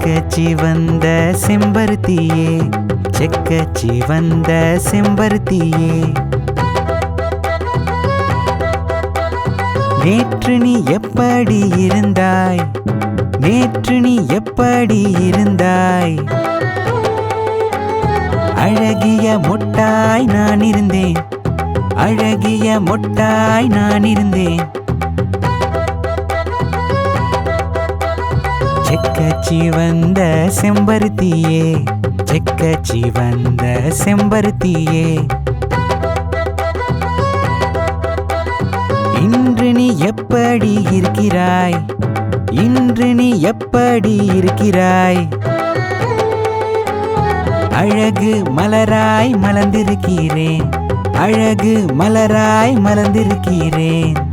செக்கச்சி வந்த செம்பருத்தியே செக்கச்சி வந்த செம்பருத்தியே. நேற்று நீ எப்படி இருந்தாய்? நேற்று நீ எப்படி இருந்தாய்? அழகிய மொட்டாய் நான் இருந்தேன். அழகிய மொட்டாய் நான் இருந்தேன். செக்கச்சி வந்த செம்பருத்தியே செக்கச்சி வந்த செம்பருத்தியே. இன்று நீ எப்படி இருக்கிறாய்? இன்று நீ எப்படி இருக்கிறாய்? அழகு மலராய் மலர்ந்திருக்கிறேன் அழகு மலராய் மலர்ந்திருக்கிறேன்.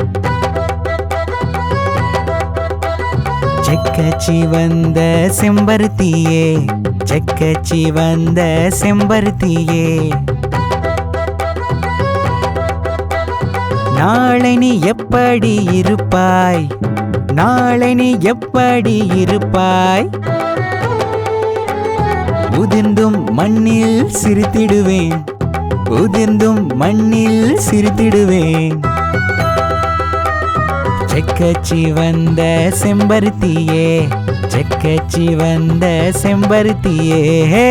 செக்கச்சி வந்த செம்பருத்தியே செக்கச்சி வந்த செம்பருத்தியே. நாளை நீ எப்படி இருப்பாய்? நாளை நீ எப்படி இருப்பாய்? உதிர்ந்தும் மண்ணில் சிரித்திடுவேன். உதிர்ந்தும் மண்ணில் சிரித்திடுவேன். செக்கச்சி வந்த செம்பருத்தியே செக்கச்சி வந்த செம்பருத்தியே ஹே!